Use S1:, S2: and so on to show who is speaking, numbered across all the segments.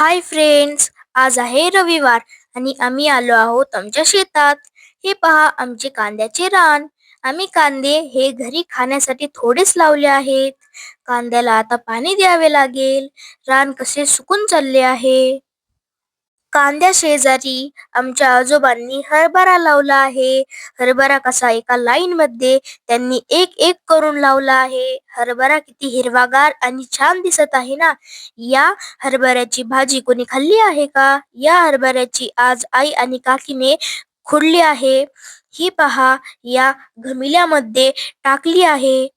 S1: Hi friends आज आहे रविवार आणि आम्ही आलो आहोत आमच्या शेतात. हे पहा आमचे कांद्याचे रान. आम्ही कांदे हे घरी खाण्यासाठी थोडेच लावले आहेत. कांद्याला आता पाणी द्यावे लागेल. रान कसे सुकून चालले आहे? कांद्या शेजारी आमच्या आजोबांनी हरभरा लावला आहे. हरभरा कसा एका लाईन मध्ये त्यांनी एक एक करून लावला आहे. हरभरा किती हिरवागार आणि छान दिसत आहे ना? या हरभऱ्याची भाजी कोणी खाल्ली आहे का? या हरभऱ्याची आज आई आणि काकीने खुडली आहे. ही पहा या घमिल्यामध्ये टाकली आहे.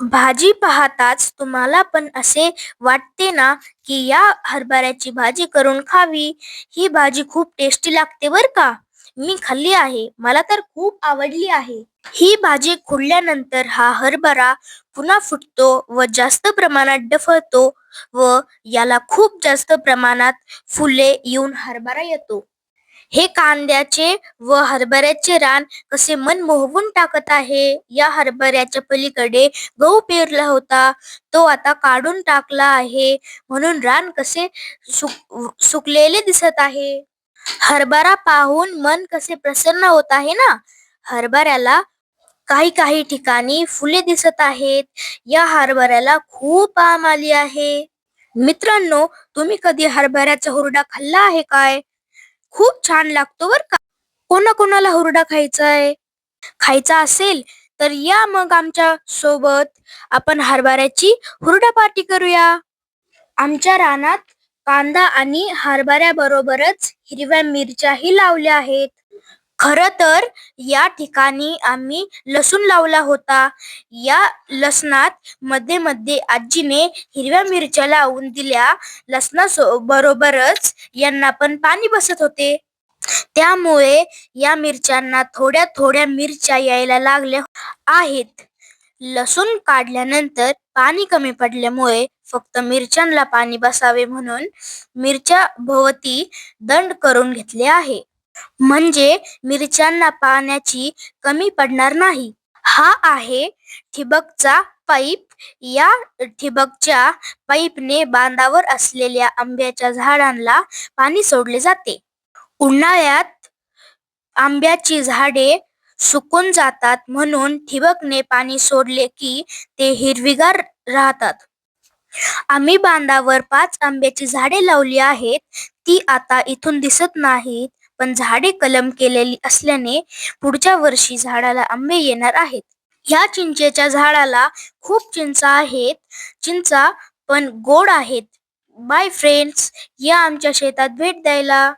S1: भाजी पाहताच तुम्हाला पण असे वाटते ना की या हरभऱ्याची भाजी करून खावी? ही भाजी खूप टेस्टी लागते बर का? मी खाल्ली आहे. मला तर खूप आवडली आहे. ही भाजी खुडल्यानंतर हा हरभरा पुन्हा फुटतो व जास्त प्रमाणात डफळतो व याला खूप जास्त प्रमाणात फुले येऊन हरभरा येतो. हे कांद्याचे व हरभऱ्याचे रान कसे मन मोहवून टाकत आहे? या हरभऱ्याच्या पलीकडे गहू पेरला होता. तो आता काढून टाकला आहे. म्हणून रान कसे सुक सुकलेले दिसत आहे. हरभरा पाहून मन कसे प्रसन्न होत आहे ना? हरभऱ्याला काही काही ठिकाणी फुले दिसत आहेत. या हरभऱ्याला खूप आम आली आहे. मित्रांनो तुम्ही कधी हरभऱ्याचा हुरडा खाल्ला आहे काय? खूप छान लागतो बर का. कोणा कोणाला हुरडा खायचा आहे खायचा असेल तर या मग आमच्यासोबत. आपण हरभऱ्याची हुरडा पार्टी करूया. आमच्या रानात कांदा आणि हरभऱ्या बरोबरच हिरव्या मिरच्याही लावल्या आहेत. खर तर या ठिकाणी आम्ही लसूण लावला होता. या लसणात मध्ये मध्ये आजीने हिरव्या मिरच्या लावून दिल्या. लसणा बरोबरच यांना पण पाणी बसत होते. त्यामुळे या मिरच्यांना थोड्या थोड्या मिरच्या यायला लागल्या आहेत. लसूण काढल्यानंतर पाणी कमी पडल्यामुळे फक्त मिरच्यांना पाणी बसावे म्हणून मिरच्या भोवती दंड करून घेतले आहे. म्हणजे मिरच्यांना पाण्याची कमी पडणार नाही. हा आहे ठिबकचा पाईप या ठिबकच्या पाईपने बांधावर असलेल्या आंब्याच्या झाडांना पाणी सोडले जाते. उन्हाळ्यात आंब्याची झाडे सुकून जातात म्हणून ठिबकने पाणी सोडले की ते हिरवीगार राहतात. आम्ही बांधावर पाच आंब्याची झाडे लावली आहेत ती आता इथून दिसत नाहीत पण झाडे कलम केलेली असल्याने पुढच्या वर्षी झाडाला आंबे येणार आहेत. ह्या चिंचेच्या झाडाला खूप चिंचा आहेत. चिंचा पण गोड आहेत. बाय फ्रेंड्स या आमच्या शेतात भेट द्यायला.